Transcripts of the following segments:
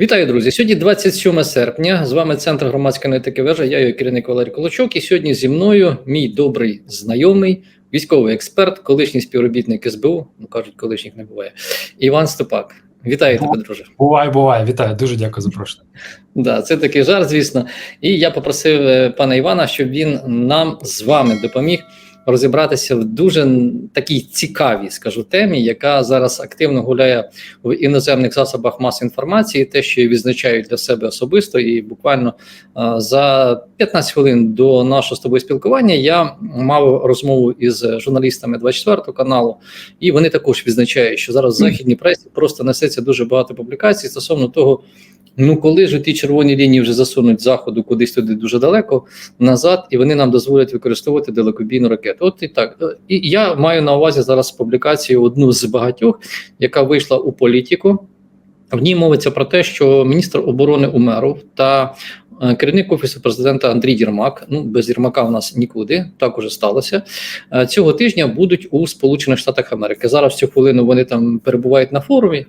Вітаю, друзі! Сьогодні 27 серпня. З вами центр громадської аналітики вежа. Я його керівник Валерій Колочок. І сьогодні зі мною мій добрий знайомий, військовий експерт, колишній співробітник СБУ. Ну кажуть, колишніх не буває. Іван Степак. Вітаю тебе, друже. Бувай, бувай, вітаю. Дуже дякую за запрошення. Да, це такий жарт, звісно. І я попросив е, пана Івана, щоб він нам з вами допоміг розібратися в дуже такій цікавій, скажу, темі, яка зараз активно гуляє в іноземних засобах масової інформації, те, що її відзначають для себе особисто, і буквально за 15 хвилин до нашого з тобою спілкування я мав розмову із журналістами 24 каналу, і вони також відзначають, що зараз в західній пресі просто несеться дуже багато публікацій стосовно того. Ну, коли ж ті червоні лінії вже засунуть заходу кудись туди дуже далеко назад, і вони нам дозволять використовувати далекобійну ракету. От і так. І я маю на увазі зараз публікацію одну з багатьох, яка вийшла у політику. В ній мовиться про те, що міністр оборони Умеров та е, керівник офісу президента Андрій Єрмак. Ну без Єрмака у нас нікуди так уже сталося. е, Цього тижня будуть у Сполучених Штатах Америки. Зараз цю хвилину вони там перебувають на форумі.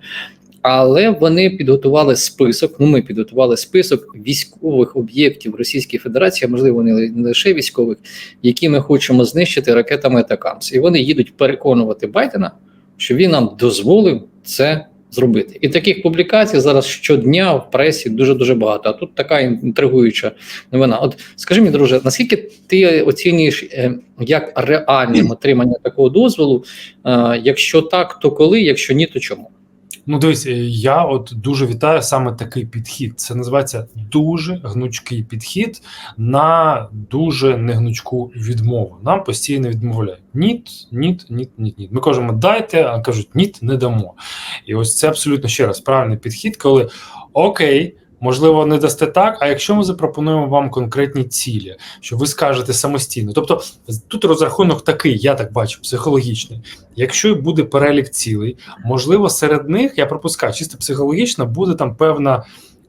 Але вони підготували список. Ну, ми підготували список військових об'єктів Російської Федерації, можливо, не лише військових, які ми хочемо знищити ракетами Атакамс. І вони їдуть переконувати Байдена, що він нам дозволив це зробити. І таких публікацій зараз щодня в пресі дуже дуже багато. А тут така інтригуюча новина. От скажи мені, друже, наскільки ти оцінюєш е, як реальним отримання такого дозволу? Якщо так, то коли? Якщо ні, то чому? Ну, дивись, е, я от дуже вітаю саме такий підхід. Це називається дуже гнучкий підхід на дуже негнучку відмову. Нам постійно відмовляють. Ніт, ніт, ніт, ніт, ніт. Ми кажемо, дайте, а кажуть, ніт, не дамо. І ось це абсолютно ще раз правильний підхід, коли окей. Можливо, не дасте так. А якщо ми запропонуємо вам конкретні цілі, що ви скажете самостійно, тобто тут розрахунок такий, я так бачу, психологічний. Якщо буде перелік цілей, можливо, серед них я пропускаю чисто психологічно, буде там певна.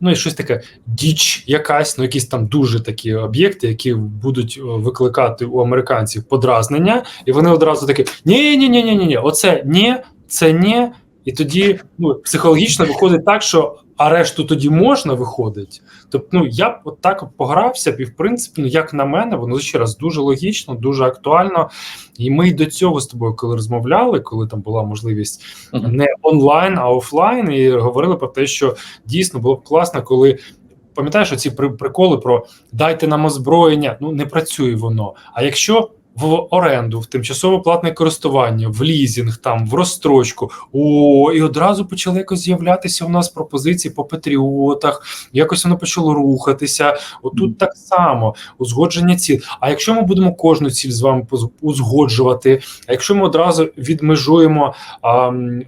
Ну і щось таке діч, якась, ну якісь там дуже такі об'єкти, які будуть викликати у американців подразнення, і вони одразу такі: ні ні ні ні ні ні оце ні, це ні. І тоді ну, психологічно виходить так, що а решту тоді можна виходить. Тобто, ну я б от так погрався, і в принципі, ну як на мене, воно ще раз дуже логічно, дуже актуально. І ми й до цього з тобою, коли розмовляли, коли там була можливість не онлайн, а офлайн, і говорили про те, що дійсно було б класно, коли. Пам'ятаєш, оці приколи про дайте нам озброєння, ну не працює воно. А якщо в оренду, в тимчасове платне користування, в лізінг, там в розстрочку. О, і одразу почали якось з'являтися у нас пропозиції по патріотах. Якось воно почало рухатися. Отут так само узгодження ціль. А якщо ми будемо кожну ціль з вами узгоджувати, а якщо ми одразу відмежуємо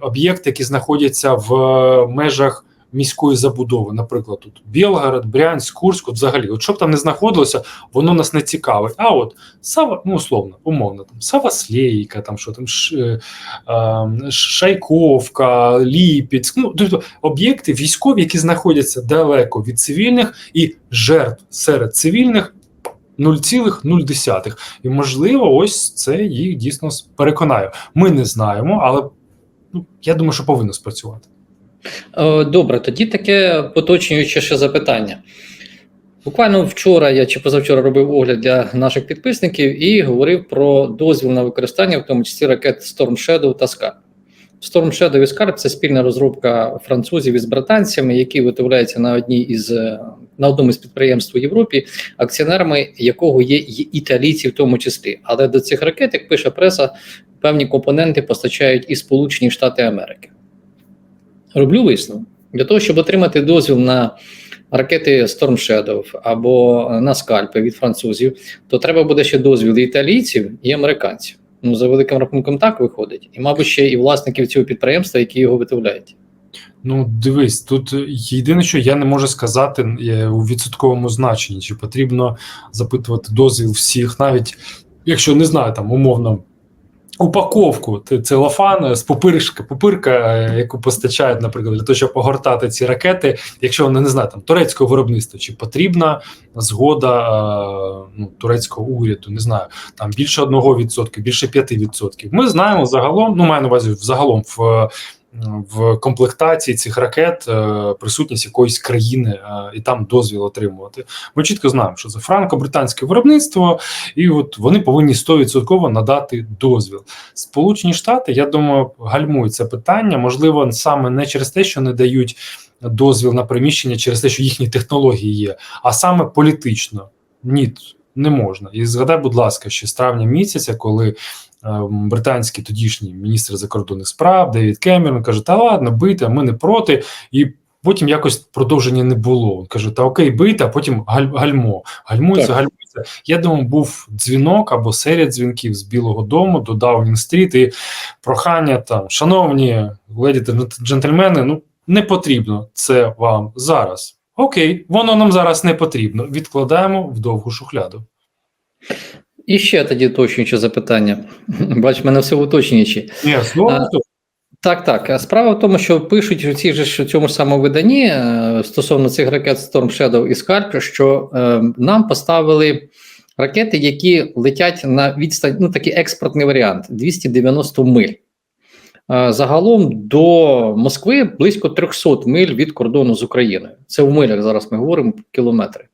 об'єкти, які знаходяться в межах міської забудови, наприклад, тут Білгород, Брянськ, Курськ, от взагалі, от щоб там не знаходилося, воно нас не цікавить. А от Сава, ну условно, умовно, там Саваслейка, там що там Ш, е, е, Шайковка, Ліпіцьк, ну тобто об'єкти військові, які знаходяться далеко від цивільних і жертв серед цивільних. 0,0. І можливо, ось це їх дійсно переконає. Ми не знаємо, але ну, я думаю, що повинно спрацювати. Е, добре, тоді таке поточнююче ще запитання. Буквально вчора я чи позавчора робив огляд для наших підписників і говорив про дозвіл на використання, в тому числі ракет Storm Shadow та Scar. Storm Shadow і Scar – це спільна розробка французів із британцями, які виготовляються на одній із на одному із підприємств у Європі, акціонерами якого є італійці, в тому числі. Але до цих ракет, як пише преса, певні компоненти постачають і Сполучені Штати Америки. Роблю висновок. Для того, щоб отримати дозвіл на ракети Storm Shadow або на скальпи від французів, то треба буде ще дозвіл і італійців і американців. Ну, за великим рахунком, так виходить. І, мабуть, ще і власників цього підприємства, які його виготовляють. Ну, дивись, тут єдине, що я не можу сказати у відсотковому значенні, чи потрібно запитувати дозвіл всіх, навіть якщо не знаю, там умовно. Упаковку целофан з пупиришка, пупирка, яку постачають, наприклад, для того, щоб погортати ці ракети, якщо вони не знаю, там турецького виробництва, чи потрібна згода ну, турецького уряду, не знаю, там більше 1%, більше 5%. Ми знаємо загалом, ну маю на увазі взагалом в в комплектації цих ракет е, присутність якоїсь країни е, і там дозвіл отримувати. Ми чітко знаємо, що це франко-британське виробництво, і от вони повинні 100% надати дозвіл. Сполучені Штати, я думаю, гальмують це питання. Можливо, саме не через те, що не дають дозвіл на приміщення, через те, що їхні технології є, а саме політично. Ні, не можна. І згадай, будь ласка, ще з травня місяця, коли британський тодішній міністр закордонних справ Девід Кемерон каже: Та ладно, бийте, ми не проти. І потім якось продовження не було. Він каже: Та окей, бийте, а потім галь, гальмо. Гальмується, Так. гальмується. Я думаю, був дзвінок або серія дзвінків з Білого Дому до Даунінг-стріт і прохання там, шановні леді та джентльмени, ну не потрібно це вам зараз. Окей, воно нам зараз не потрібно. Відкладаємо в довгу шухляду. І ще тоді уточнююче запитання. Бач, в мене все уточнюючі. Ні, знову Так, так. Справа в тому, що пишуть у цій ж цьому ж самому виданні е, стосовно цих ракет Storm Shadow і Scarp, що е, нам поставили ракети, які летять на відстань, ну такий експортний варіант 290 миль. Е, Загалом до Москви близько 300 миль від кордону з Україною. Це в милях зараз ми говоримо кілометри.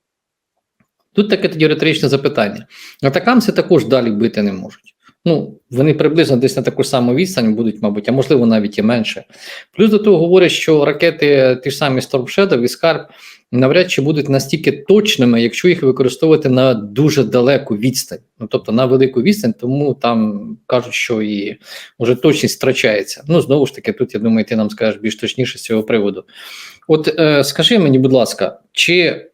Тут таке тоді риторичне запитання. Атакамси також далі бити не можуть. Ну, вони приблизно десь на таку ж саму відстань будуть, мабуть, а можливо навіть і менше. Плюс до того говорять, що ракети, ті ж самі Storm Shadow і Scarp, навряд чи будуть настільки точними, якщо їх використовувати на дуже далеку відстань, ну тобто на велику відстань, тому там кажуть, що і вже точність втрачається. Ну знову ж таки, тут я думаю, ти нам скажеш більш точніше з цього приводу. От е, скажи мені, будь ласка, чи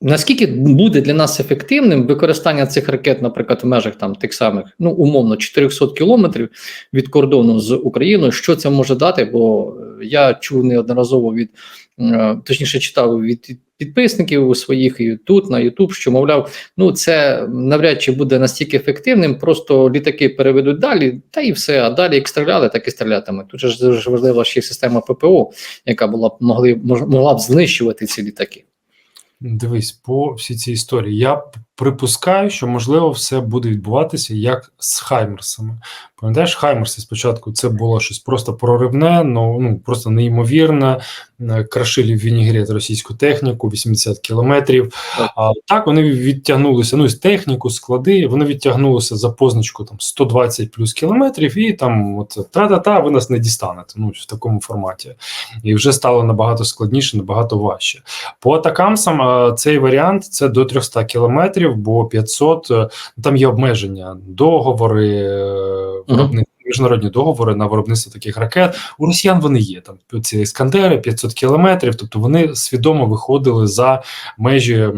Наскільки буде для нас ефективним використання цих ракет, наприклад, в межах там тих самих, ну умовно, 400 кілометрів від кордону з Україною, що це може дати? Бо е, я чув неодноразово від е, точніше читав від підписників своїх і тут на YouTube, що мовляв, ну це навряд чи буде настільки ефективним, просто літаки переведуть далі, та і все. А далі як стріляли, так і стрілятимуть. Тут же дуже важлива ще система ППО, яка була б могли могла б знищувати ці літаки. Дивись, по всій цій історії. Я припускаю, що можливо все буде відбуватися як з Хаймерсами. Пам'ятаєш, Хаймерси спочатку це було щось просто проривне, ну, ну просто неймовірне. Крашили в Вінігрет російську техніку, 80 кілометрів. А так вони відтягнулися. Ну, з техніку, склади, вони відтягнулися за позначку там 120 плюс кілометрів, і там от та-та-та, ви нас не дістанете. Ну, в такому форматі. І вже стало набагато складніше, набагато важче. По атакамсам цей варіант це до 300 кілометрів, бо 500, е, там є обмеження, договори, е, міжнародні договори на виробництво таких ракет. У росіян вони є там ці іскандери 500 кілометрів, тобто вони свідомо виходили за межі.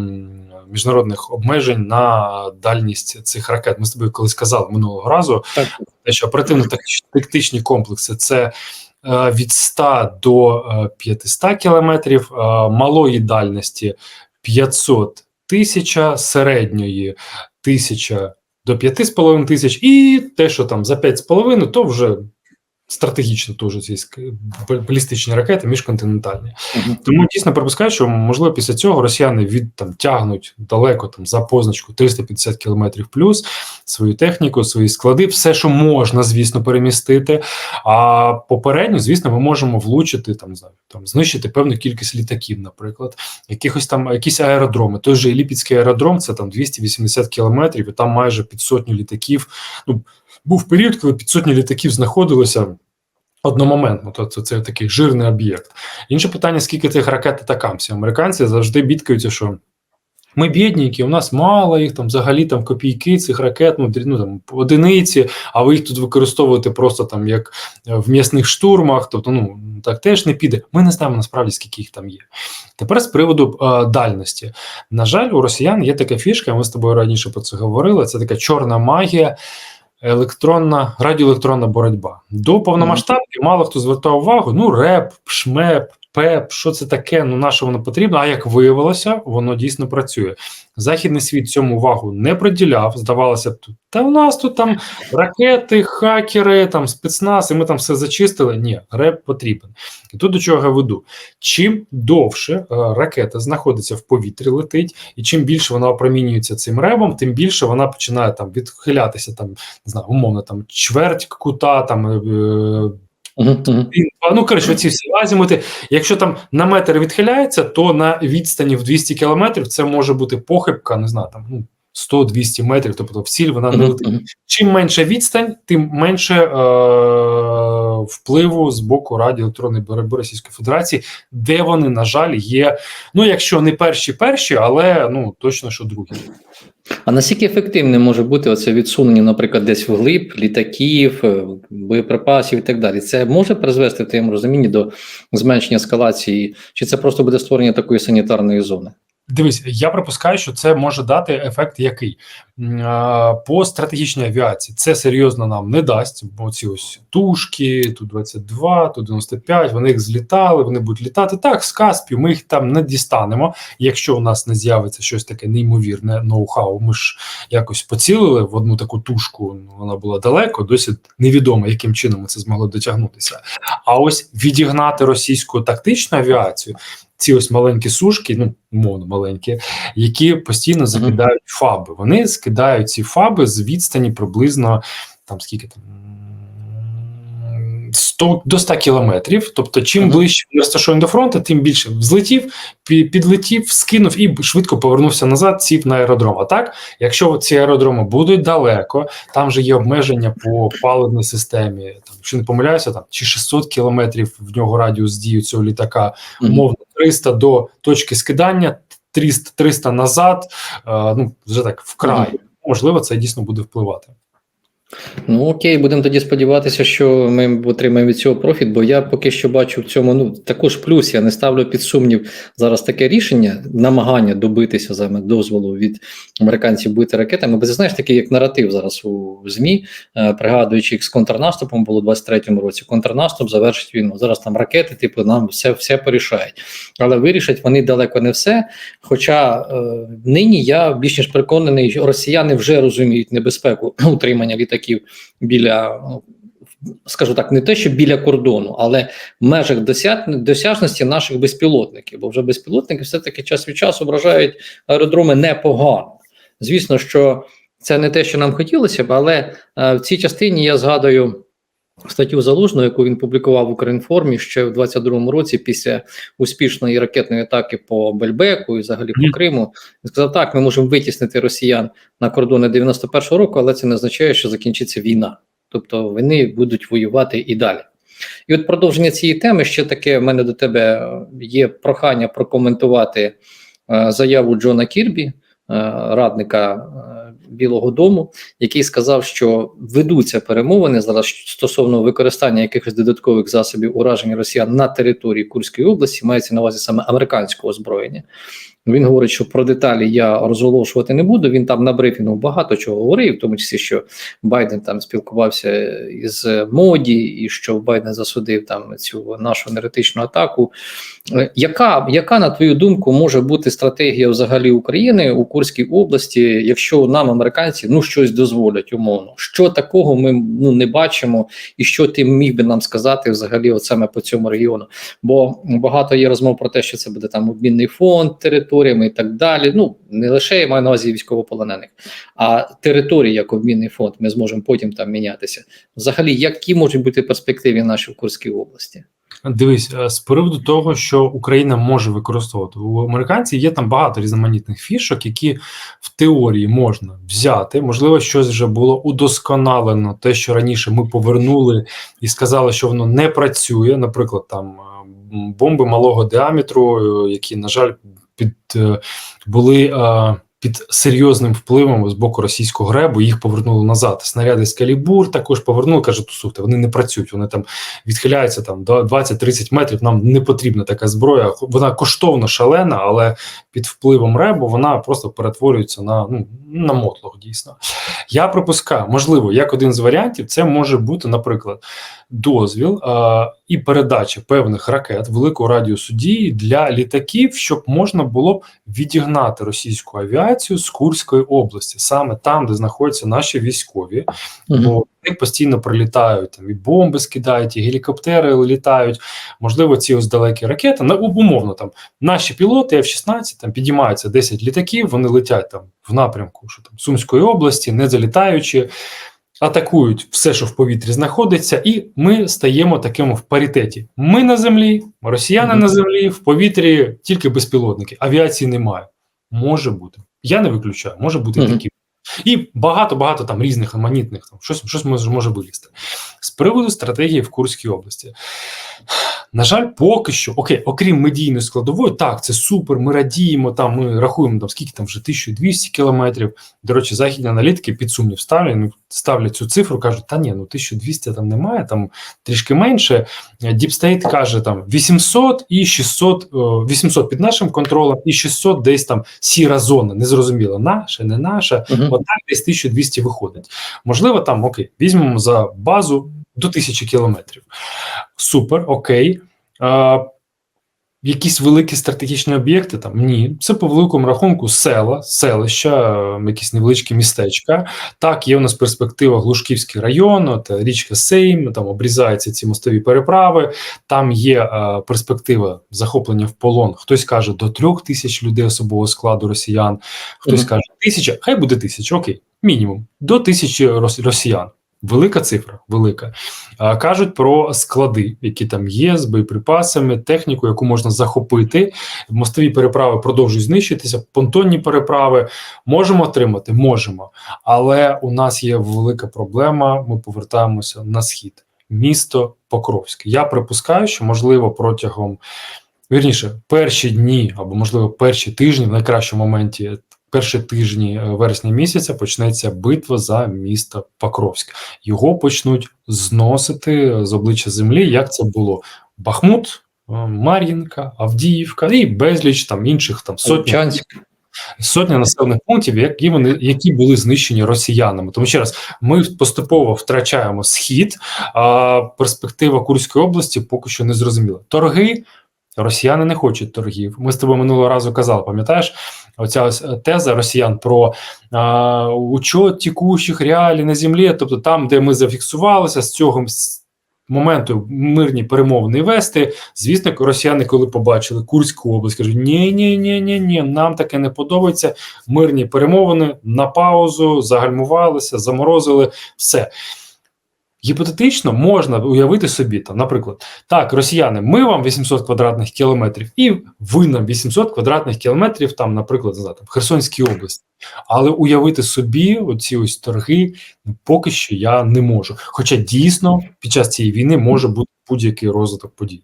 Міжнародних обмежень на дальність цих ракет. Ми з тобою колись казали минулого разу, Так. що оперативно-тактичні комплекси це е, від 100 до е, 500 кілометрів, малої дальності 500 тисяча, середньої тисяча до 5,5 тисяч, і те, що там за 5,5, то вже стратегічно теж ці балістичні ракети міжконтинентальні. Тому дійсно припускаю, що можливо після цього росіяни від там тягнуть далеко там за позначку 350 кілометрів плюс свою техніку, свої склади, все, що можна, звісно, перемістити. А попередньо, звісно, ми можемо влучити там, знаю, там знищити певну кількість літаків, наприклад, якихось там якісь аеродроми. Той же Ліпецький аеродром, це там 280 кілометрів, і там майже під сотню літаків. Ну був період, коли під сотні літаків знаходилося. Одномоментно, то це, такий жирний об'єкт. Інше питання: скільки цих ракет атакамсів? Американці завжди бідкаються, що ми бідненькі, у нас мало їх там взагалі там копійки цих ракет, ну, ну там одиниці, а ви їх тут використовуєте просто там як е, в м'ясних штурмах. Тобто, ну так теж не піде. Ми не знаємо насправді, скільки їх там є. Тепер з приводу е, дальності. На жаль, у росіян є така фішка, ми з тобою раніше про це говорили. Це така чорна магія. Електронна радіоелектронна боротьба до повномасштабки мало хто звертав увагу. Ну, реп, шмеп, пеп, що це таке? Ну на що воно потрібно? А як виявилося, воно дійсно працює. Західний світ цьому увагу не приділяв. Здавалося б, та у нас тут там ракети, хакери, там спецназ, і ми там все зачистили. Ні, реп потрібен. І тут до чого я веду. Чим довше е, ракета знаходиться в повітрі, летить, і чим більше вона опромінюється цим ребом, тим більше вона починає там відхилятися, там не знаю, умовно там чверть кута, там е, мгм. Він, Ну, коротше, ці всі азімути. Якщо там на метр відхиляється, то на відстані в 200 кілометрів це може бути похибка, не знаю, там ну, 100-200 метрів, тобто в ціль вона не летить. Чим менша відстань, тим менше е- впливу з боку радіоелектронної боротьби Російської Федерації, де вони, на жаль, є. Ну, якщо не перші, перші, але ну точно що другі. А наскільки ефективним може бути оце відсунення, наприклад, десь вглиб літаків, е, боєприпасів і так далі? Це може призвести в твоєму розумінні до зменшення ескалації, чи це просто буде створення такої санітарної зони? Дивись, я припускаю, що це може дати ефект який по стратегічній авіації. Це серйозно нам не дасть, бо ці ось тушки, ту 22 ту 95 вони їх злітали, вони будуть літати. Так, з Каспів ми їх там не дістанемо. Якщо у нас не з'явиться щось таке неймовірне ноу-хау, ми ж якось поцілили в одну таку тушку. ну, Вона була далеко, досі невідомо, яким чином це змогли дотягнутися. А ось відігнати російську тактичну авіацію. Ці ось маленькі сушки, ну умовно маленькі, які постійно закидають фаби. Вони скидають ці фаби з відстані приблизно там скільки там. М, 100, до 100 кілометрів. Тобто, чим Мгм. ближче він розташований до фронту, тим більше взлетів, підлетів, скинув і швидко повернувся назад, сів на аеродром. А так, якщо ці аеродроми будуть далеко, там же є обмеження по паливній системі. Там, якщо не помиляюся, там чи 600 кілометрів в нього радіус дії цього літака, умовно 300 до точки скидання, 300, 300 назад, е, ну вже так вкрай. Можливо, це дійсно буде впливати. Ну окей, будемо тоді сподіватися, що ми отримаємо від цього профіт, бо я поки що бачу в цьому ну також плюс. Я не ставлю під сумнів зараз таке рішення, намагання добитися саме дозволу від американців бити ракетами. Бо ти знаєш, такий як наратив зараз у ЗМІ, е, пригадуючи, як з контрнаступом було у 23-му році. Контрнаступ завершить війну. Зараз там ракети, типу, нам все, все порішають. Але вирішать вони далеко не все. Хоча е, нині я більш ніж переконаний, що росіяни вже розуміють небезпеку утримання літаків біля, ну, скажу так, не те, що біля кордону, але в межах досяжності наших безпілотників. Бо вже безпілотники все-таки час від часу вражають аеродроми непогано. Звісно, що це не те, що нам хотілося б, але е, в цій частині я згадую. Статтю залужного, яку він публікував в Українформі ще в 22-му році, після успішної ракетної атаки по Бельбеку і взагалі по Криму, він сказав: так, ми можемо витіснити росіян на кордони 91-го року, але це не означає, що закінчиться війна. Тобто вони будуть воювати і далі. І от продовження цієї теми ще таке: в мене до тебе є прохання прокоментувати е, заяву Джона Кірбі, е, радника е, Білого Дому, який сказав, що ведуться перемовини зараз стосовно використання якихось додаткових засобів ураження росіян на території Курської області, мається на увазі саме американського озброєння. Він говорить, що про деталі я розголошувати не буду. Він там на брифінгу багато чого говорив, в тому числі, що Байден там спілкувався із моді, і що Байден засудив там цю нашу енергетичну атаку. Е, Яка, яка, на твою думку, може бути стратегія взагалі України у Курській області, якщо нам американці ну щось дозволять умовно? Що такого ми ну не бачимо, і що ти міг би нам сказати взагалі, от саме по цьому регіону? Бо багато є розмов про те, що це буде там обмінний фонд територіями і так далі. Ну не лише я маю на увазі військовополонених, а території як обмінний фонд. Ми зможемо потім там мінятися. Взагалі, які можуть бути перспективи наші в Курській області? Дивись, е, з приводу того, що Україна може використовувати у американців, є там багато різноманітних фішок, які в теорії можна взяти. Можливо, щось вже було удосконалено, те, що раніше ми повернули і сказали, що воно не працює. Наприклад, там е, бомби малого діаметру, е, які, на жаль, під е, були. е, Під серйозним впливом з боку російського гребу їх повернули назад. Снаряди з калібур також повернули. кажуть, слухайте, вони не працюють. Вони там відхиляються там до 20-30 метрів. Нам не потрібна така зброя. Вона коштовно шалена, але під впливом ребу вона просто перетворюється на ну на мотлох. Дійсно, я припускаю, можливо, як один з варіантів, це може бути, наприклад, дозвіл е, і передача певних ракет великого радіусу дії для літаків, щоб можна було б відігнати російську авіацію з Курської області, саме там, де знаходяться наші військові, бо в постійно прилітають там і бомби скидають, і гелікоптери літають. Можливо, ці ось далекі ракети на умовно там наші пілоти F-16 там підіймаються 10 літаків, вони летять там в напрямку, що там Сумської області, не залітаючи. Атакують все, що в повітрі знаходиться, і ми стаємо таким в паритеті. Ми на землі, росіяни Мгм. на землі, в повітрі тільки безпілотники. Авіації немає. Може бути. Я не виключаю, може бути mm -hmm. такі. І багато-багато там різних аманітних там щось, щось може, може вилізти. З приводу стратегії в Курській області. На жаль, поки що, окей, окрім медійної складової, так, це супер. Ми радіємо. Там ми рахуємо там скільки там вже 1200 кілометрів. До речі, західні аналітики під сумнів ставлять, ну, ставлять цю цифру, кажуть, та ні, ну 1200 там немає, там трішки менше. Діпстейт каже там 800 і 600, о, 800 під нашим контролем, і 600 десь там сіра зона. Незрозуміло, наша, не наша. Мгм. Отак десь 1200 виходить. Можливо, там окей, візьмемо за базу до 1000 кілометрів. Супер, окей. А, якісь великі стратегічні об'єкти там ні. Це по великому рахунку села, селища, е, якісь невеличкі містечка. Так, є у нас перспектива Глушківський район, от, е, річка Сейм, там обрізаються ці мостові переправи. Там є е, перспектива захоплення в полон. Хтось каже до трьох тисяч людей особового складу росіян, хтось Мгм. каже тисяча, хай буде тисяча, окей, мінімум до тисячі росіян. Велика цифра, велика. Кажуть про склади, які там є з боєприпасами, техніку, яку можна захопити. Мостові переправи продовжують знищитися. Понтонні переправи можемо отримати, можемо. Але у нас є велика проблема. Ми повертаємося на схід. Місто Покровськ. Я припускаю, що можливо протягом вірніше перші дні або можливо перші тижні, в найкращому моменті. Перші тижні е, вересня місяця почнеться битва за місто Покровськ. Його почнуть зносити з обличчя землі, як це було Бахмут, е, Мар'їнка, Авдіївка і безліч там інших там сотні Вовчанськ. сотні населених пунктів, які вони які були знищені росіянами. Тому ще раз ми поступово втрачаємо схід, а перспектива Курської області поки що не зрозуміла. Торги. Росіяни не хочуть торгів. Ми з тобою минулого разу казали, пам'ятаєш, оця ось е, теза росіян про а, учет текущих реалій на землі, тобто там, де ми зафіксувалися, з цього моменту мирні перемовини вести. Звісно, росіяни, коли побачили Курську область, кажуть: ні, ні, ні, ні, ні, нам таке не подобається. Мирні перемовини на паузу, загальмувалися, заморозили все. Гіпотетично можна уявити собі, там, наприклад, так, росіяни, ми вам 800 квадратних кілометрів, і ви нам 800 квадратних кілометрів, там, наприклад, не знаю, там, Херсонській області. Але уявити собі оці ось торги поки що я не можу. Хоча дійсно під час цієї війни може бути будь-який розвиток подій.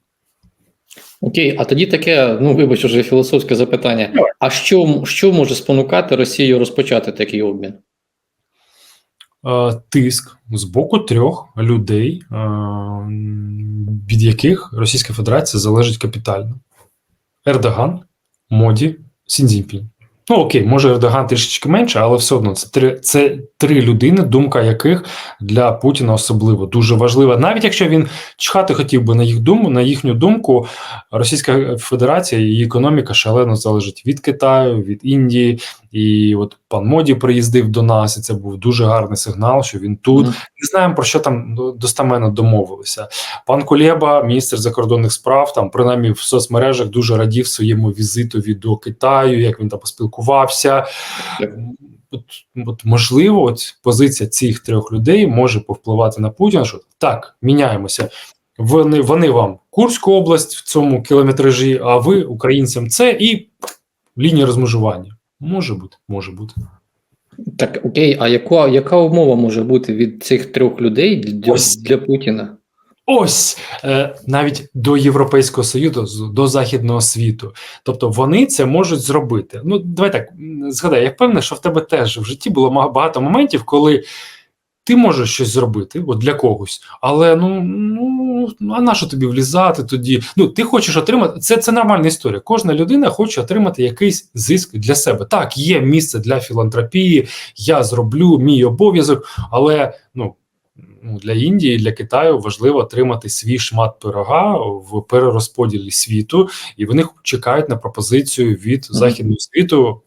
Окей, а тоді таке, ну вибач, вже філософське запитання. А що, що може спонукати Росію розпочати такий обмін? Е, тиск з боку трьох людей, е, від яких Російська Федерація залежить капітально: Ердоган, Моді, Сіндзінпінь. Ну окей, може Ердоган трішечки менше, але все одно це три, це три людини, думка яких для Путіна особливо дуже важлива. Навіть якщо він чхати хотів би на їх думку, на їхню думку, Російська Федерація і економіка шалено залежить від Китаю, від Індії. І от пан Моді приїздив до нас, і це був дуже гарний сигнал, що він тут. Мгм. Не знаємо про що там достаменно домовилися. Пан Кулєба, міністр закордонних справ, там принаймні в соцмережах дуже радів своєму візитові до Китаю, як він там поспілкувався. От, от можливо, от позиція цих трьох людей може повпливати на Путіна. Що так, міняємося. Вони, вони вам Курську область в цьому кілометражі, а ви українцям це і лінія розмежування. Може бути, може бути. Так, окей, а яка, яка умова може бути від цих трьох людей для, Ось. для Путіна? Ось е, навіть до Європейського Союзу, до західного світу. Тобто вони це можуть зробити. Ну, давай так згадай, я впевнений, що в тебе теж в житті було багато моментів, коли ти можеш щось зробити от для когось, але ну, ну а на що тобі влізати тоді? Ну, ти хочеш отримати це, це нормальна історія. Кожна людина хоче отримати якийсь зиск для себе. Так, є місце для філантропії, я зроблю мій обов'язок, але ну. Ну, для Індії, для Китаю важливо отримати свій шмат пирога в перерозподілі світу, і вони чекають на пропозицію від західного світу.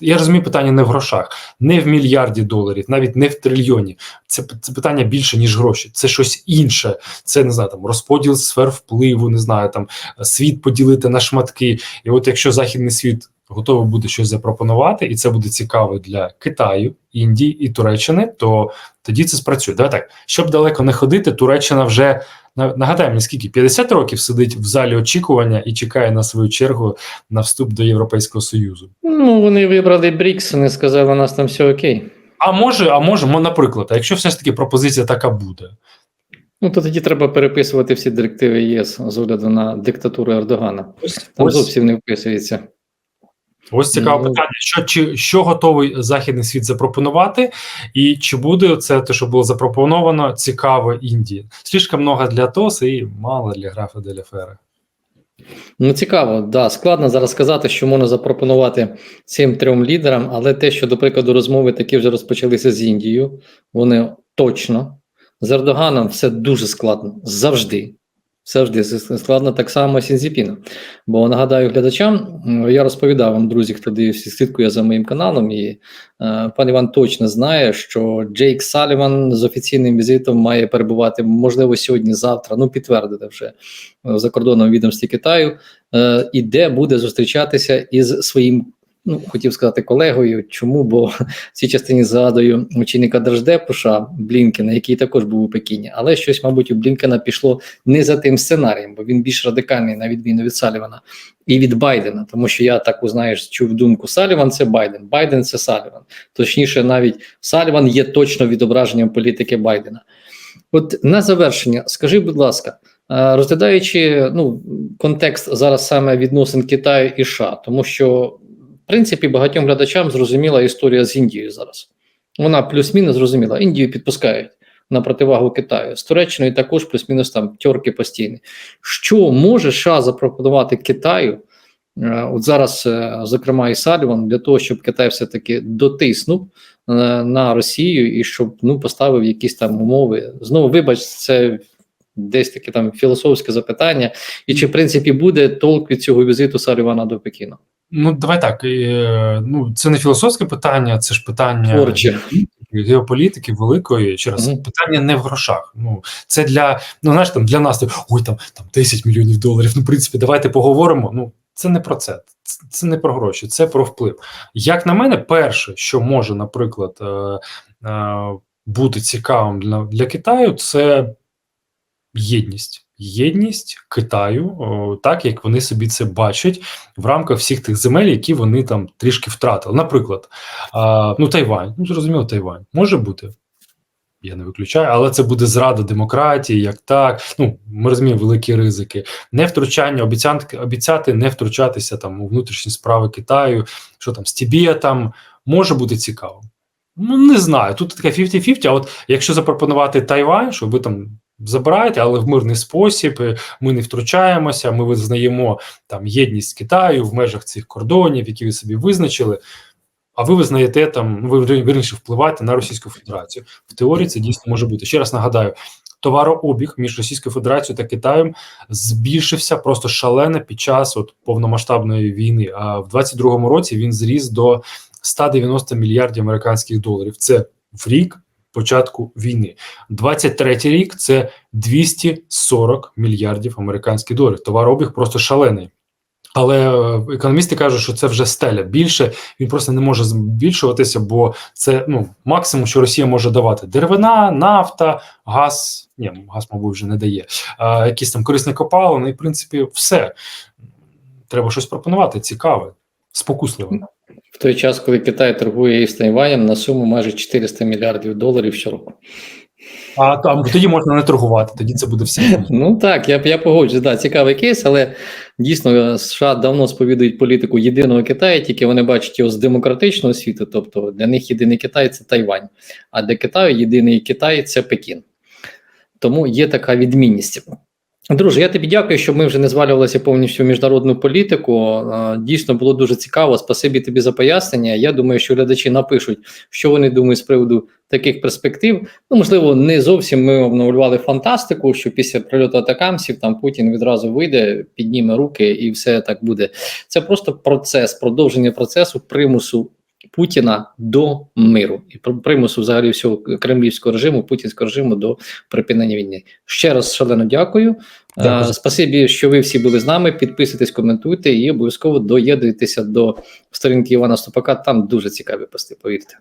Я розумію, питання не в грошах, не в мільярді доларів, навіть не в трильйоні. Це, це питання більше ніж гроші. Це щось інше. Це не знаю, там розподіл сфер впливу, не знаю, там світ поділити на шматки. І от якщо західний світ готова буде щось запропонувати, і це буде цікаво для Китаю, Індії і Туреччини, то тоді це спрацює. Давай так, щоб далеко не ходити, Туреччина вже нагадаю мені, скільки 50 років сидить в залі очікування і чекає на свою чергу на вступ до Європейського Союзу. Ну, вони вибрали Брікс, вони сказали, у нас там все окей. А може, а може, наприклад, а якщо все ж таки пропозиція така буде, Ну, то тоді треба переписувати всі директиви ЄС з огляду на диктатуру Ердогана. ось, Там ось, зовсім не вписується. Ось цікаве Ну, питання: що чи що готовий західний світ запропонувати, і чи буде це те, що було запропоновано, цікаво Індії? Слишком много для ТОС і мало для графа де Фера. Ну, цікаво, да, складно зараз сказати, що можна запропонувати цим трьом лідерам, але те, що, до прикладу, розмови такі вже розпочалися з Індією, вони точно. З Ердоганом все дуже складно. Завжди. Завжди складно так само Сінзіпіном. Бо нагадаю глядачам, я розповідав вам, друзі, хто дивився, слідкує за моїм каналом, і е, пан Іван точно знає, що Джейк Саліван з офіційним візитом має перебувати, можливо, сьогодні-завтра, ну підтвердити вже е, в закордонному відомстві Китаю, е, і де буде зустрічатися із своїм. Ну, хотів сказати колегою. Чому? Бо в цій частині згадую очільника Держдепу США Блінкена, який також був у Пекіні, але щось, мабуть, у Блінкена пішло не за тим сценарієм, бо він більш радикальний, на відміну від Салівана і від Байдена. Тому що я так знаєш, чув думку: Саліван це Байден, Байден це Саліван. Точніше, навіть Саліван є точно відображенням політики Байдена. От на завершення, скажи, будь ласка. е, Розглядаючи ну, контекст зараз саме відносин Китаю і США, тому що принципі багатьом глядачам зрозуміла історія з Індією зараз. Вона плюс-мінус зрозуміла. Індію підпускають на противагу Китаю. З Туреччиною також плюс-мінус там тьорки постійні. Що може США запропонувати Китаю? е, От зараз, е, зокрема, і Саліван, для того, щоб Китай все-таки дотиснув е, на Росію і щоб ну, поставив якісь там умови. Знову, вибач, це десь таке там філософське запитання. І чи в принципі буде толк від цього візиту Салівана до Пекіна? Ну, давай так. е, Ну, це не філософське питання, це ж питання Творче. геополітики великої. Ще раз, Мгм. питання не в грошах. Ну, це для, ну знаєш, там для нас ой, там, там 10 мільйонів доларів. Ну, в принципі, давайте поговоримо. Ну, це не про це. Це- Це не про гроші, це про вплив. Як на мене, перше, що може, наприклад, е, е, бути цікавим для, для Китаю, це єдність. Єдність Китаю, так як вони собі це бачать в рамках всіх тих земель, які вони там трішки втратили. Наприклад, ну Тайвань, ну зрозуміло, Тайвань може бути. Я не виключаю, але це буде зрада демократії, як так. Ну ми розуміємо великі ризики, не втручання, обіцянки обіцяти не втручатися там у внутрішні справи Китаю, що там Стібія там може бути цікаво. Ну не знаю. Тут таке 50-50, А от якщо запропонувати Тайвань, що ви там забираєте, але в мирний спосіб, е, ми не втручаємося, ми визнаємо там єдність Китаю в межах цих кордонів, які ви собі визначили. А ви визнаєте там, ви вірніше впливаєте на Російську Федерацію. В теорії це дійсно може бути. Ще раз нагадаю, товарообіг між Російською Федерацією та Китаєм збільшився просто шалено під час от повномасштабної війни. А в 22-му році він зріс до 190 мільярдів американських доларів. Це в рік початку війни. 23-й рік це 240 мільярдів американських доларів. Товарообіг просто шалений. Але е, економісти кажуть, що це вже стеля. Більше він просто не може збільшуватися, бо це ну максимум, що Росія може давати: деревина, нафта, газ. Ні, газ, мабуть, вже не дає. А, якісь там корисні копалини, і в принципі, все треба щось пропонувати. Цікаве, спокусливе. В той час, коли Китай торгує із Тайванем на суму майже 400 мільярдів доларів щороку. А там тоді можна не торгувати, тоді це буде все. Ну так, я я погоджуюсь, да, цікавий кейс, але дійсно США давно сповідують політику єдиного Китаю, тільки вони бачать його з демократичного світу. Тобто для них єдиний Китай це Тайвань, а для Китаю єдиний Китай це Пекін. Тому є така відмінність. Друже, я тобі дякую, що ми вже не звалювалися повністю в міжнародну політику. Е, Дійсно було дуже цікаво. Спасибі тобі за пояснення. Я думаю, що глядачі напишуть, що вони думають з приводу таких перспектив. Ну, можливо, не зовсім ми обновлювали фантастику, що після прильоту атакамсів там Путін відразу вийде, підніме руки і все так буде. Це просто процес, продовження процесу примусу Путіна до миру і про- примусу взагалі всього кремлівського режиму, путінського режиму до припинення війни. Ще раз шалено дякую. Дякую. Е, Спасибі, що ви всі були з нами. Підписуйтесь, коментуйте і обов'язково доєднуйтеся до сторінки Івана Ступака. Там дуже цікаві пости, повірте.